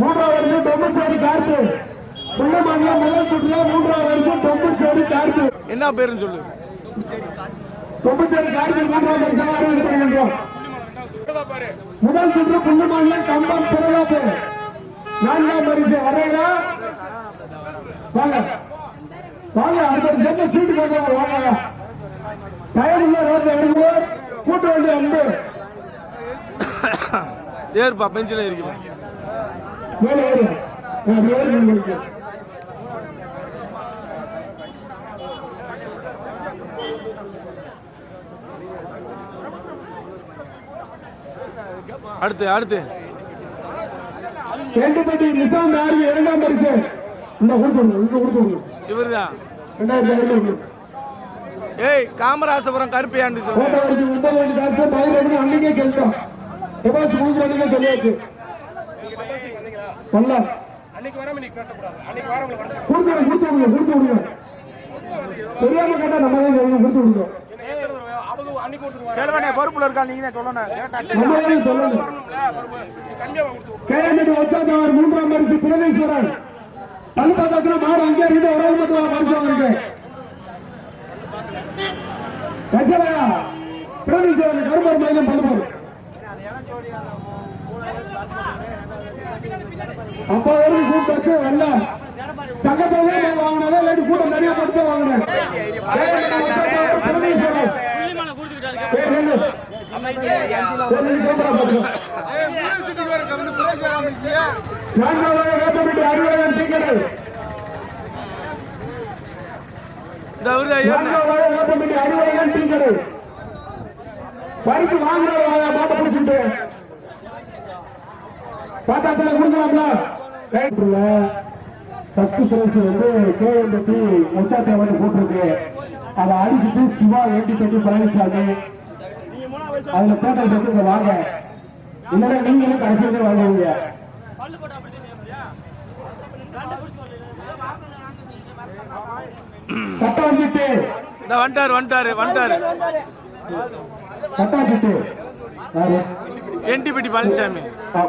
மூன்றாவது வருஷம் தொம்பச்சேரி கார்த்து. புள்ளமானியா முதல் சுற்றுல மூன்றாவது வருஷம் தொம்பச்சேரி கார்த்து. என்ன பேருன்னு சொல்லு. தொம்பச்சேரி கார்த்து மூன்றாவது வருஷம் அறிவிக்கப்படுகின்றோம் முதல் சுற்று புள்ளமானியா கம்பம் பிறவாப்பு நான்காம் பரிசு வரையா வாங்க. வாங்க அடுத்த சென்னை சீட்டு போட்டு வாங்க. டயர் உள்ள ரோட்ல எடுக்கும்போது கூட்ட வேண்டிய அன்பு. ஏறுப்பா பெஞ்சில் அடுத்து அடுத்து. கேட்டுப்பட்டி நிசாந்த் ஆர்வி இரண்டாம் பரிசு. இந்த கொடுத்துருங்க இந்த கொடுத்துருங்க இவர் தான் ரெண்டாயிரத்தி ஐநூறு. காமராசபுரம் கருப்பையாண்டு சொல்லு கோட்டை வரைக்கும் முப்பது வண்டி காசு பயிர் எடுத்து அன்னைக்கே சொல்லிட்டோம் டெபாசிட் கொடுக்குற அன்னைக்கே சொல்லியாச்சு சொல்லலாம் கொடுத்து விடுங்க கொடுத்து விடுங்க கொடுத்து விடுங்க தெரியாம கேட்டா நம்ம தான் சொல்லணும் கொடுத்து விடுங்க கேள்வனே பொறுப்புல இருக்கா நீங்க தான் சொல்லணும் சொல்லணும் மூன்றாம் பரிசு பிரதேஸ்வரன் மாடு அங்கே இருந்து ஒரு மட்டும் பரிசு வாங்கிருக்கேன் வச்சலையா பிரதேஸ்வரன் கருப்பர் மையம் பண்ணுவோம் அப்ப வரைக்கும் கூட்டம் வச்சு வரல சங்கத்தோட வாங்கினாலே இல்லாட்டி கூட்டம் நிறைய படுத்து வாங்கினேன். கேரளத்து வச்சாதவர் பிரதேஸ்வரன் பேர் என்ன? பேர் என்ன? நான்காவது வேப்பமிட்டு அறுபதாயிரம் டிக்கெட் இந்த அவரு தான் ஏறுனே நான்காவது வேப்பமிட்டு அறுபதாயிரம் டிக்கெட் பரிசு வாங்குறவங்க மாட்ட பிடிச்சிட்டு பாத்தாத்துல கொடுக்கலாம்ல? ஃபர்ஸ்ட் பிரைஸ் வந்து கேஎம்பி உச்சாத்தை வந்து போட்டிருக்கு. அதை அடிச்சுட்டு சிவா எட்டி தட்டி பழனிசாமி அதுல டோட்டல் போட்டு இங்க வாங்க. இல்லைன்னா நீங்களும் கடைசியில வாங்குவீங்க சட்டம் வச்சுட்டு வந்துட்டாரு வந்துட்டாரு வந்துட்டாரு சட்டம் வச்சுட்டு என்டிபிடி பழனிசாமி அ-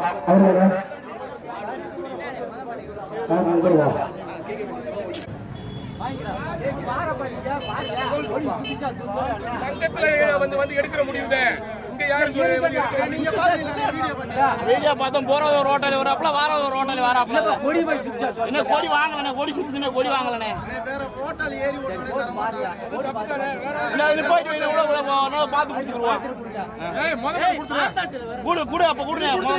யாரு? சங்கத்துல வந்து வந்து எடுக்கிற முடிவு? இங்க நீங்க வீடியோ பார்த்தோம் போறது ஒரு ஹோட்டல் வராப்ல வாரது ஒரு ஹோட்டல் வராப்ல என்ன கொடி வாங்கலண்ணே கொடி சுத்துனே கொடி வாங்கலண்ணே? இல்ல இது போயிட்டு உள்ள உள்ள போனோம் பார்த்து கொடுத்துருவோம் ஏய் முதல்ல கொடுத்துரு. கூடு கூடு அப்ப கூடுனே முத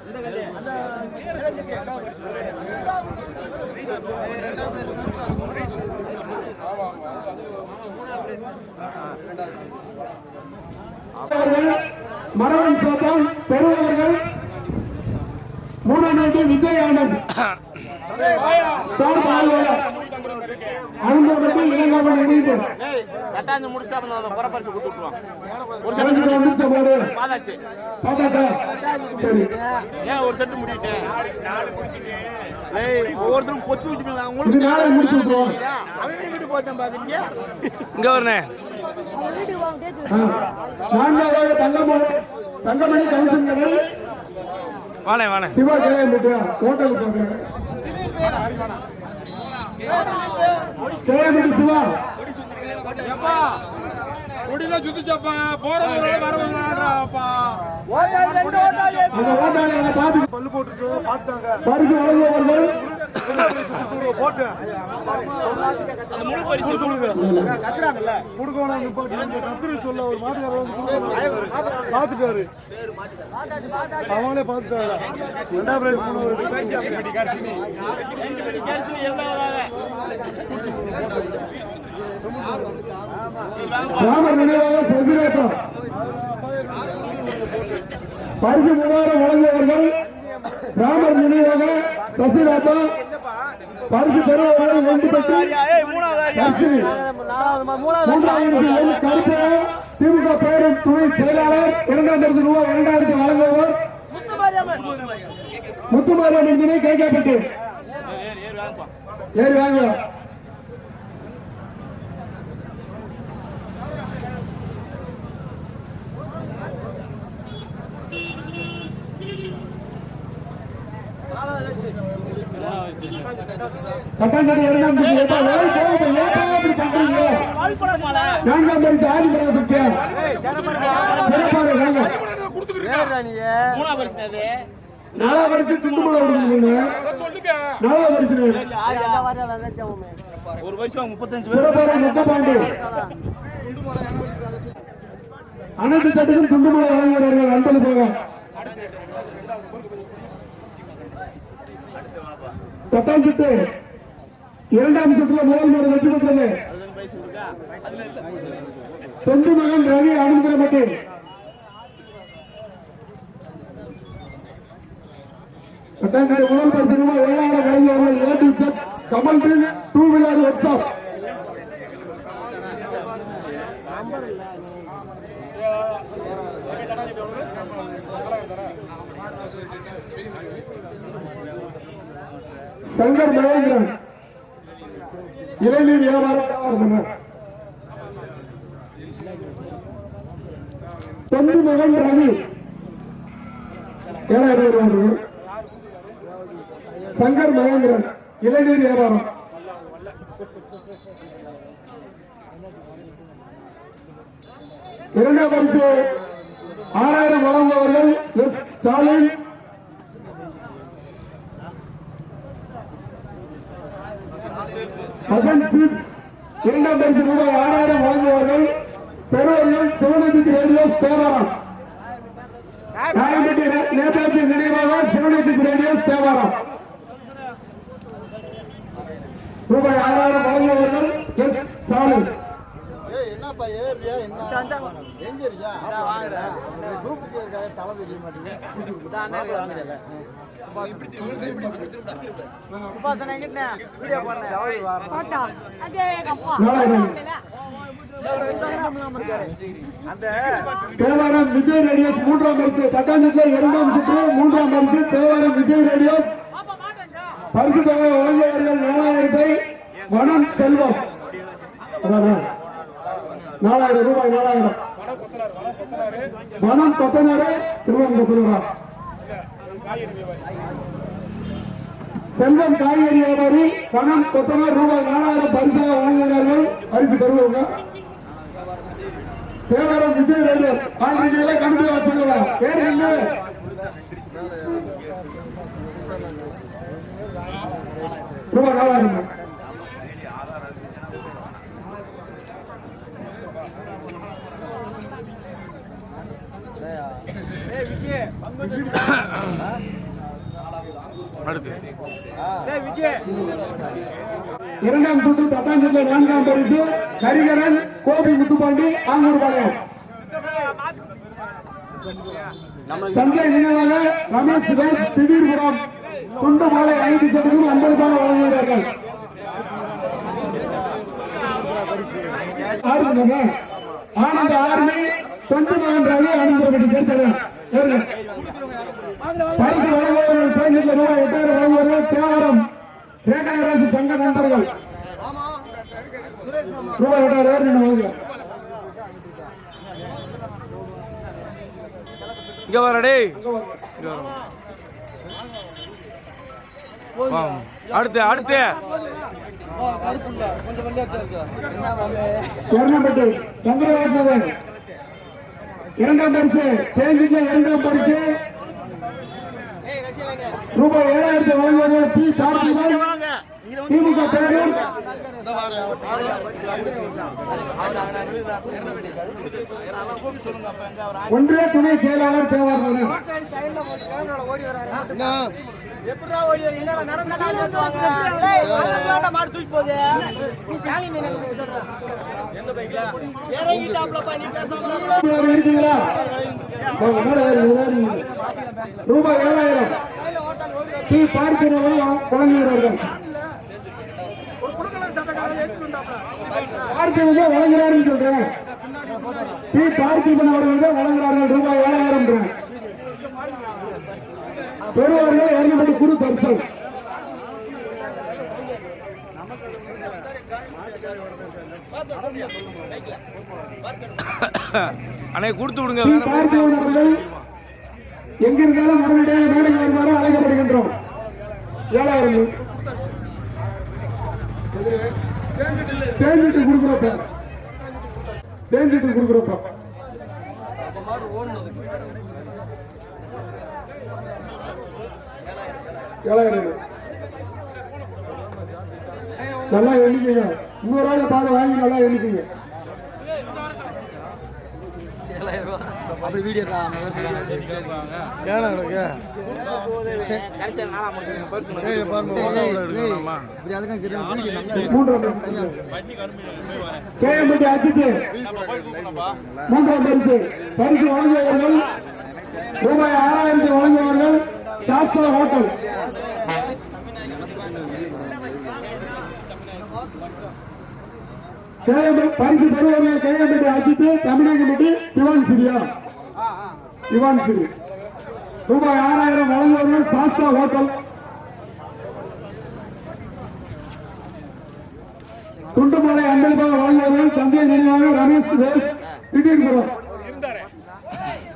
இது முதல் பரிசு கொடுக்குறோம். இரண்டாம் பரிசு கேஎம்பி வச்சாத்தவ அவர்கள் மரவன் சோதம் பெறுபவர்கள் மூணாம் நாட்டு விஜய் ஆனந்த். சார் பால்வாளர் தட்டாந்து முடிச்சா அந்த குறை பரிசு ஒரு செட்டு பாதாச்சு ஏன் ஒரு செட்டு முடிக்கிட்டேன் ஒவ்வொருத்தரும் பொச்சு இது உங்களுக்கு அவன் வீட்டு போத்தேன் பாக்குறீங்க இங்க வரனே தங்கமணி தங்கமணி கவுன்சில் கடை வாணே வாணே சிவா கேட்டு ஹோட்டலுக்கு போகிறேன் கேஎம்பி சிவா. கொடிலாம் சுத்திச்சப்பா அந்த ஓட்டாளிகளை பார்த்து பல்லு போட்டு பரிசு வழங்குபவர்கள் பார்த்துட்டாரு அவங்களே பார்த்துட்டாங்க ரெண்டாம் பிரைஸ் போனவருக்கு ராமர் பரிசு மூவாயிரம் வழங்கியவர்கள் ராமர் நினைவாக சசிராஜா பரிசு பெறுவவர்கள் ஒன்று பெற்று கருப்பு திமுக பேரும் துணை செயலாளர் இரண்டாயிரத்தி ரூபாய் இரண்டாயிரத்தி வழங்குபவர் முத்துமாரியம்மன் தினை கேட்கப்பட்டு ஏறி வாங்க கட்டாங்கடி இரண்டாம் சுற்று ஏப்பா, ஏய், போங்க, ஏப்பா அப்படி பண்றீங்க? நான்காம் பரிசு ஆதிபராசக்தியா சிறப்பாக வாங்க மூணாவது பரிசு அது நாலாம் பரிசு துண்டுமலை விடுங்க நாலாம் பரிசு ஒரு பரிசு முப்பத்தஞ்சு சிறப்பாக முத்தப்பாண்டி அனைத்து சட்டத்தில் துண்டுமலை வழங்குகிறார்கள் அன்பது போக பத்தாம் சுற்று இரண்டாம் சுற்றுல முதல் முறை வெற்றி பெற்றது. தொண்டு மகன் ரவி ஆனந்தரப்பட்டி பத்தாம் சுற்று முதல் பரிசு ரூபாய் ஏழாயிரம் வழங்குவார்கள் கமல் பிரிவு சங்கர் மகேந்திரன். இளநீர் வியாபாரம் தொண்டு மகன் ரவி ஏழாயிரம் ரூபாய் சங்கர் மகேந்திரன் இளநீர் வியாபாரம். இரண்டாம் பரிசு ஆறாயிரம் வழங்குபவர்கள் எஸ் ஸ்டாலின். ஹசன் சிப்ஸ் இரண்டாம் பரிசு ரூபாய் ஆறாயிரம் வழங்குவார்கள் பெறுவர்கள் சிவனதி ரேடியோஸ் தேவாரம். நேதாஜி நினைவாக சிவனதி ரேடியோஸ் தேவாரம். ரூபாய் ஆறாயிரம் வழங்குவார்கள் எஸ் ஏய் என்னப்பா ஏறியா என்ன? எங்க இருக்கியா குரூப்புக்கு இருக்கா? தலை தெரிய மாட்டேங்குது? நாலாயிரம் தேவாரம் விஜய் ரேடியோஸ் மூன்றாம் பரிசு தட்டாஞ்சத்தில் இரண்டாம் சுற்று மூன்றாம் பரிசு தேவாரம் விஜய் ரேடியோஸ். பரிசு தொகை வழங்குவார்கள் நாலாயிரத்தை வனம் செல்வம் அதானே? நாலாயிரம் ரூபாய் நாலாயிரம் வனம் கொத்தனாரு செல்வம் கொத்தனாரா செல்வம் காய்கறி வியாபாரி பணம் கொத்தனார் ரூபாய் நாலாயிரம் பரிசாக வழங்குகிறார்கள் பரிசு தருவாங்க. தேவாரம் விஜய் ரேடியஸ். ஆங்கில கண்டுபிடி வச்சுக்கலாம் பேர் இல்லை ரூபாய் நாலாயிரம். அடுத்து. இரண்டாம் சுற்று தட்டாஞ்சில நான்காம் பரிசு. கரிகரன் கோபி முத்துப்பாண்டி ஆங்கூர் பாளையம். சஞ்சய் நினைவாக ரமேஷ் சுரேஷ் திடீர்புரம் துண்டு மாலை ஐந்து சதவீதம் ஐம்பது ரூபாய் வழங்குகிறார்கள் ஆனந்த ஆர்மி தொண்டு மகன் ரவி ஆனந்தபடி சேர்த்தவர் பரிசு வழங்குவவர்கள் பதினெட்டு ரூபாய் எட்டாயிரம் வழங்குவார்கள் தேவாரம் ரேகாராசி சங்க நண்பர்கள். ரூபாய் எட்டாயிரம் ரெண்டு வாங்க இங்க வர டேய். இங்க வர வா. அடுத்து அடுத்து. கொஞ்சம் இரண்டாம் பரிசு தேஞ்சில இரண்டாம் பரிசு. ரூபாய் ஏழாயிரத்தி வழங்குவது பி. கார்த்திகன் திமுக தலைவர். ஒன்றே துணை செயலாளர் தேவாரம் என்ன? ஓடி என்னடா நடந்தாடா மாடு தூக்கி போகுது ரூபாய் ஏழாயிரம். டி பார்க்கிறவர்கள் வழங்குகிறார்கள் பார்க்கிறவங்க வழங்குறாருன்னு சொல்றேன். டி பார்த்திபன் அவர்கள் வழங்குறார்கள் ரூபாய் ஏழாயிரம் பெறுவார்கள் இரநூறு குரு தரிசனம். அண்ணே கொடுத்து விடுங்க அவர்கள் எங்கிருந்தாலும் உடனடியாக மேடைக்கு வருமாறு அழைக்கப்படுகின்றோம். ஏழாயிரம் தேஞ்சிட்டு கொடுக்குறப்ப தேஞ்சிட்டு கொடுக்குறப்ப ஏழாயிரம் நல்லா எண்ணிக்கங்க. இன்னொரு ஆள் பாதை வாங்கி நல்லா எழுதிங்க மூன்றாம் பரிசு. பரிசு வழங்கியவர்கள் ரூபாய் ஆறாயிரத்தி வழங்கியவர்கள் சாஸ்திர ஹோட்டல் பரிசு பெறுவர்கள் அஜித்து அஜித் தமிழகம்பட்டி திவான் சிரியா திவான் சிரி ரூபாய் ஆறாயிரம் வழங்கியவர்கள் சாஸ்திரா ஹோட்டல். துண்டுமலை அன்பளிப்பாக வழங்குவவர்கள் சந்தை நினைவாக ரமேஷ் சுரேஷ் திடீர்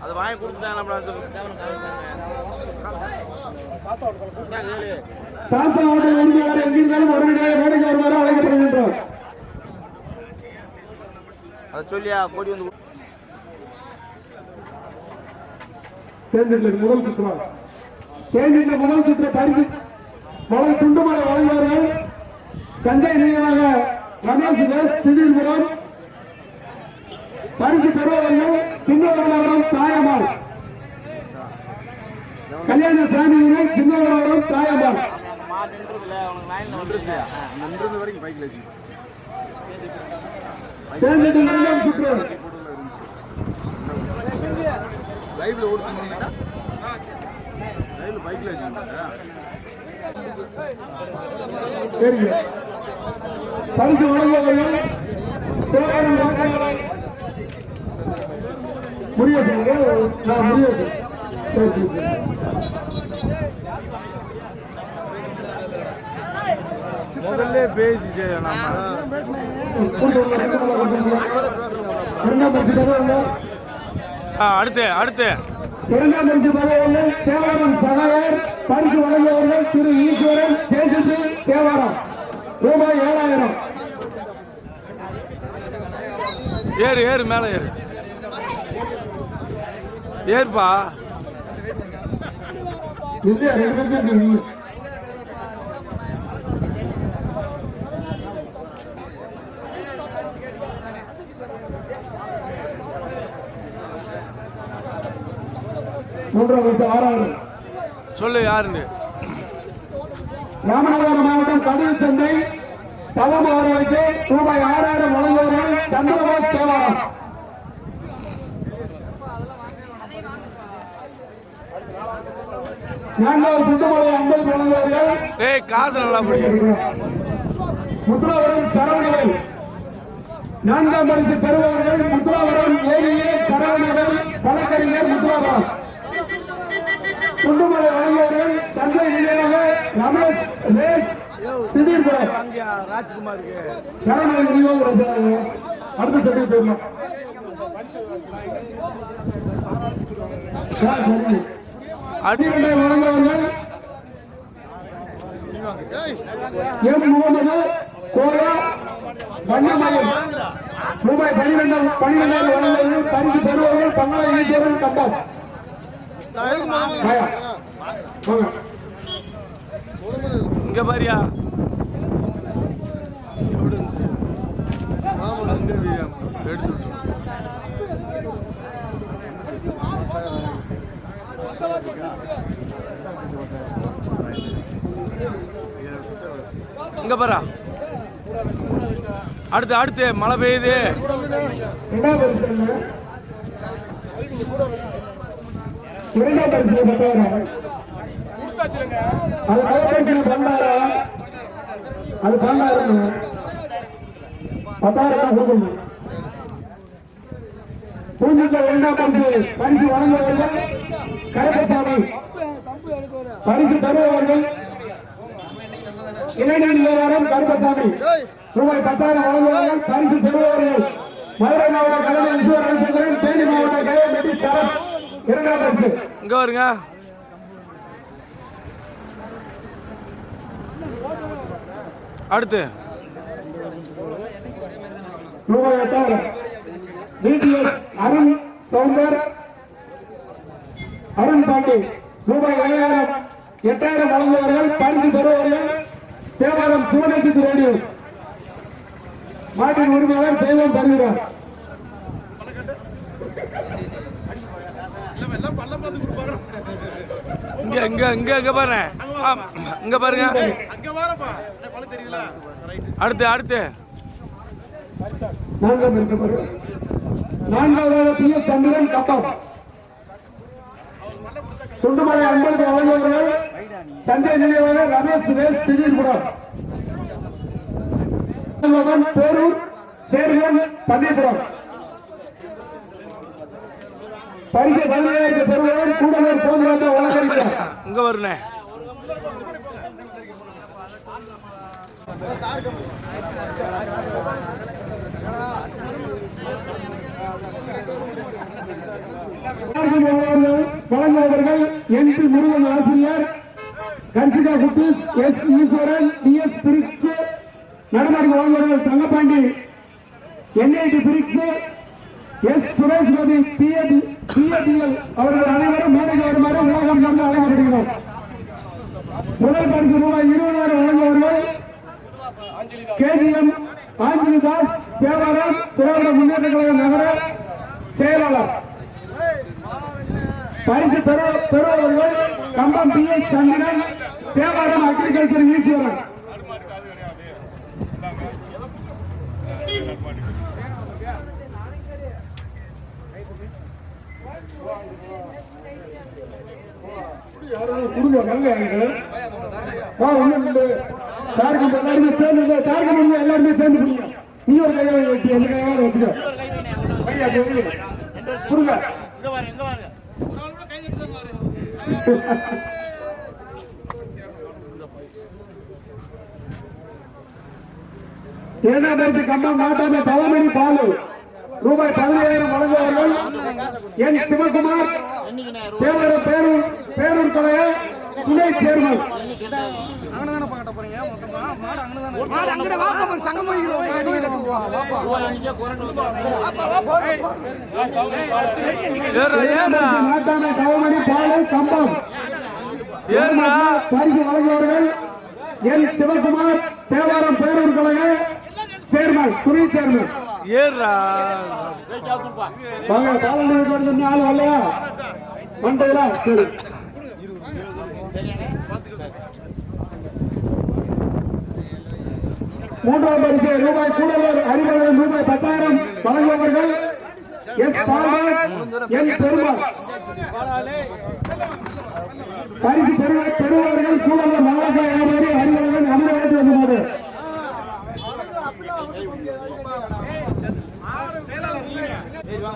அது வாங்கி கொடுத்துட்டாங்க சாஸ்திர ஹோட்டல் உரிமையாளர் எங்கிருந்தாலும் உடனடியாக மேடைக்கு வருமாறு அழைக்கப்படுகின்றோர் அதை சொல்லியா கொடி வந்து தேர்ந்தெடுத்த முதல் சுற்று. தேர்ந்தெடுத்த முதல் சுற்று பரிசு மலை துண்டுமலை வழங்குவார்கள். சந்தை நினைவாக ரமேஷ் சுரேஷ் திடீர்புரம் பரிசு பெறுவவர்கள் சின்னவரவரம் தாயம்மாள். வச்சு தேர்ந்தெடுத்த முதல் சுற்று லைவ்ல ஓடிச்சு லைவ்ல பைக்ல சரிங்க. பரிசு வாக்காளர் முருகேசன் நான் முருகேசன் முதல்ல பேசி அடுத்து அடுத்து இரண்டாம் பரிசு தேவாரம் சகாயர் பரிசு வழங்குவவர்கள் திரு ஈஸ்வரன் சேஷத்து தேவாரம் ரூபாய் ஏழாயிரம் ஏறு ஏறு மேலே ஏறு. ஏறுப்பா. இல்லையா ரெண்டு. மூன்றாம் வயசு சொல்லு யாருன்னு ராமநாதபுரம் மாவட்டம் கடல் சந்தை தவம் அவர்களுக்கு ரூபாய் ஆறாயிரம் வழங்குவவர்கள் சந்திரபாஸ் தேவாரம் நான்காவது சுத்தமலை அன்பல் வழங்குவவர்கள் ஏய் காசு நல்லா பிடிக்கும் முத்துராவரம் சரவணவன் நான்காம் பரிசு பெறுபவர்கள் முத்துராவரம் ஏஏ சரவணவன் வழக்கறிஞர் முத்துராவரம் குண்டுமலை வழங்குவவர்கள் சந்தை நிலையாக ரமேஷ் ரேஸ் திடீர்புரம் ராஜ்குமாருக்கு சரவணன் விநியோகம் அடுத்த சட்டை போயிடலாம். சரி. ரூபாய் பன்னிரெண்டாம் பனிரெண்டாயிரம் வழங்குவவர்கள் பரிசு பெறுபவர்கள் பங்களா ஈஸ்வரன் கம்பம் இங்க பாரியா எடுத்து இங்க பாரா. அடுத்து அடுத்து மழை பெய்யுது. அது பண்டாயிரம் பத்தாயிரம் கொடுக்கணும் பூஞ்சிக்க இரண்டாம் பரிசு. பரிசு வழங்குவவர்கள் கருப்பசாமி. பரிசு தருபவர்கள் இளைஞர் நிலவரம் கருப்பசாமி. ரூபாய் பத்தாயிரம் பரிசு மதுரை மாவட்ட தேனி மாவட்ட மெட்டி இரண்டாம் பரிசு. இங்க வருங்க. அடுத்து. ரூபாய் எட்டாயிரம். டிடிஎஸ் அருண் சௌந்தர் அருண் பாண்டி ரூபாய் ஏழாயிரம் எட்டாயிரம் வழங்குவார்கள் பரிசு பெறுவார்கள் தேவாரம் சிவனேசி ரேடியோ மாட்டின் உரிமையாளர் தெய்வம் தருகிறார். இங்க இங்க இங்க இங்க பாருங்க. இங்க பாருங்க. அடுத்து அடுத்து. நான்காவதாக பி எஸ் சந்திரன் கப்பம். சுண்டுமலை அன்பருக்கு வழங்குவார்கள் சஞ்சய் நிலையவாக ரமேஷ் சுரேஷ் திடீர்புரம் பேரூர் சேர்வன் பள்ளிபுரம் பரிசு பதினேழாயிரத்து பெறுவவர் கூடலூர் போதுவந்த வழங்கறிஞர் இங்க வருண்ணே. வழங்குபவர்கள் என் பி முருகன் ஆசிரியர் கன்சிகா குட்டீஸ் S Eswaran T S bricks நடமாடி வழங்குபவர்கள் Thangapandi NIT bricks S Suresh Ravi பிஎடிஎல் அவர்கள் அனைவரும் மேடைக்கு வருமாறு உலகம் சார்ந்து அழைக்கப்படுகிறோம். முதல் பரிசு ரூபாய் இருபதாயிரம் வழங்குபவர்கள் கேஜிஎம் ஆஞ்சலி தாஸ் தேவாரம் திராவிட முன்னேற்ற கழக நகர செயலாளர். பரிசு பெறு- பெறுபவர்கள் Kambam P S Chandran Thevaram agriculture Eswaran குடுங்க எல்லாருமே சேர்ந்து எல்லாருமே சேர்ந்து நீ ஒரு வச்சு எந்த கையாவது சொல்லி கம்பம் நாட்டாமை பழமணி பாலு. ரூபாய் பதினேழாயிரம் வழங்குவார்கள். என் சிவகுமார் தேவர பேரூர் பேரூர் தலைவர் துணை சேர்மன். ஏறா ஏறா. நாட்டாமை பழமணி பாலு பரிசு என் சிவகுமார் தேவாரம் பேரூர் கலைய சேர்மன் துணை சேர்மன். ஏறுடா வாங்க பாலனை வந்து ஆள் வரலையா? வந்ததுல சரி. மூன்றாம் பரிசு ரூபாய் கூடுதல் அறிவுறுத்தல் ரூபாய் பத்தாயிரம் வழங்குபவர்கள் எஸ் பாலன் என் பெருமாள். பரிசு பெறுவ பெறுபவர்கள் கூடுதல் மகாராஜா வியாபாரி அறிவுறுத்தல் அமரவேற்று வந்தபோது.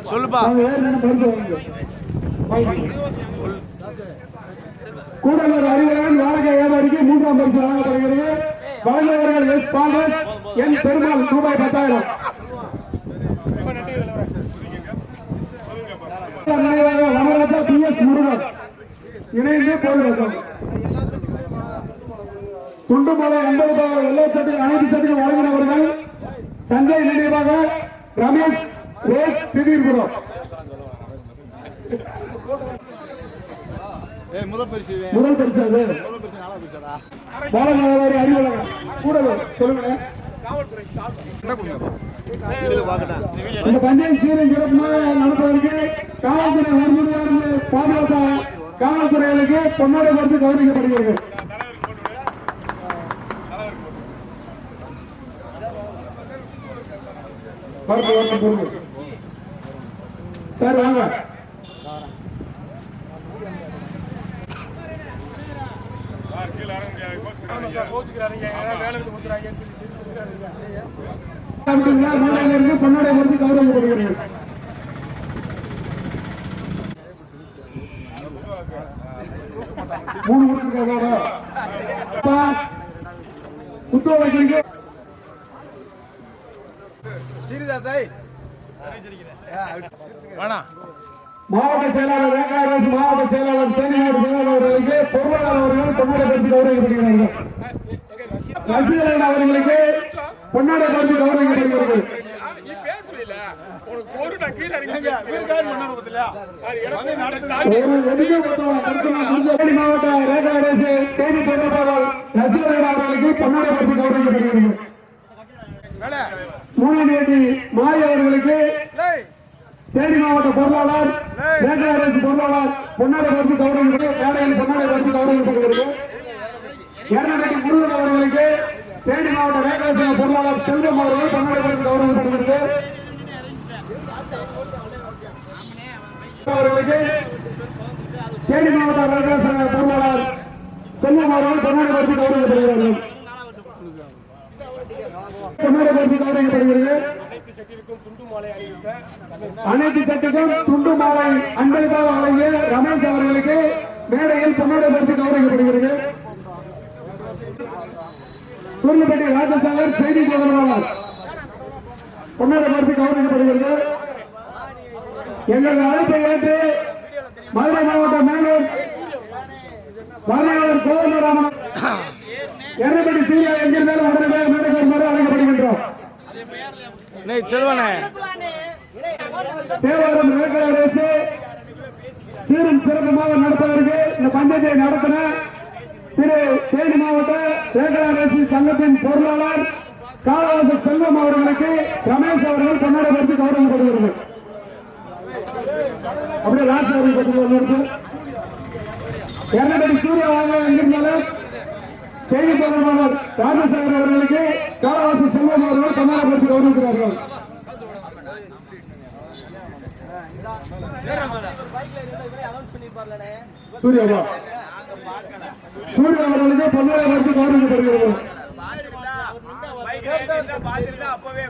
சொல்லுப்பா. அவங்க வேறு என்ன பரிசு வாங்க கூடலூர் அறிவரன் வாடகை வியாபாரிக்கு மூன்றாம் பரிசு வழங்கப்படுகிறது வழங்குபவர்கள் எஸ் பாலன் என் பெருமாள் ரூபாய் பத்தாயிரம். நினைவாக பி எஸ் முருகன். இணைந்து பொருள் துண்டுமலை ஐம்பது ரூபாய் வெள்ளை சட்டுக்கு அனைத்து சட்டத்தில் வழங்கினவர்கள் சஞ்சய் நினைவாக ரமேஷ் திடீர் திடீர்புரம். முதல் பரிசு முதல் அது. முதல் பரிசு நாலாம் பரிசாடா பாலகனாரி கூட சொல்லுங்க காவல்துறை கௌரவிக்கப்படுகிறது சார் வாங்க. மூணு கொடுத்துருக்காங்க மாவட்ட செயலாளர் வேங்காயராஜ் மாவட்ட செயலாளர் தேனி மாவட்ட செயலாளர் அவர்களுக்கு பொருளாளர் அவர்கள் பொன்னாடை பற்றி கௌரவிக்கப்படுகிறார்கள். ரசிகர்கள் அவர்களுக்கு பொன்னாடை செய்தி தொடர்பாளர் அவர்களுக்கு பொன்னாடை பற்றி கௌரவிக்கப்படுகிறது மூணாவது மாய அவர்களுக்கு தேனி மாவட்ட பொருளாளர் வேங்காயராஜ் பொருளாளர் பொன்னாடை பற்றி கௌரவிக்கப்படுகிறது மேடையில் பொன்னாடை பற்றி கௌரவிக்கப்படுகிறது எர்ணாகுளம் முருகன் அவர்களுக்கு தேனி மாவட்ட வேகாசன பொருளாளர் செல்வம் அவர்கள் தமிழகத்திற்கு கௌரவப்படுகிறது அவர்களுக்கு தேனி மாவட்ட வேகாசன பொருளாளர் செல்வம் அவர்கள் தமிழகத்திற்கு கௌரவப்படுகிறார்கள் அனைத்து சட்டக்கும் துண்டு மாலை அன்பளிப்பாக வழங்கிய ரமேஷ் அவர்களுக்கு மேடையில் தமிழகத்திற்கு கௌரவிக்கப்படுகிறது சூரியப்பேட்டை ராஜசாகர் செய்தி தொடர்பாளர் பொன்னாடை பற்றி கவனிக்கப்படுகிறது எங்கள் அழைப்பை ஏற்று மதுரை மாவட்ட மேலூர் வரலாளர் கோவிந்தராமன் எர்ரப்பட்டி சூர்யா எங்கிருந்தாலும் உடனடியாக மேடைக்கு வருமாறு அழைக்கப்படுகின்றோம். சேவாரம் அரசு சீரும் சிறப்புமாக நடத்துவதற்கு இந்த பந்தயத்தை நடத்தின திரு தேனி மாவட்ட விவேகானந்த சங்கத்தின் பொருளாளர் காலவாச செல்வம் அவர்களுக்கு ரமேஷ் அவர்கள் கன்னடப்படுத்தி பற்றி கௌரவப்படுகிறது அப்படியே ராஜ் அவர்கள் பற்றி ஒன்று இரண்டடி சூரிய வாங்க எங்கிருந்தாலும் செய்தி தொடர்பாளர் ராஜசேகர் அவர்களுக்கு காலவாசி செல்வம் அவர்கள் கன்னடப்படுத்தி பற்றி கௌரவிக்கிறார்கள். சூர்யாவா சூர்யா அவர்களுக்கு பொன்னாடை பற்றி கௌரவிக்கப்படுகிறது பாத்துருந்தா அப்பவே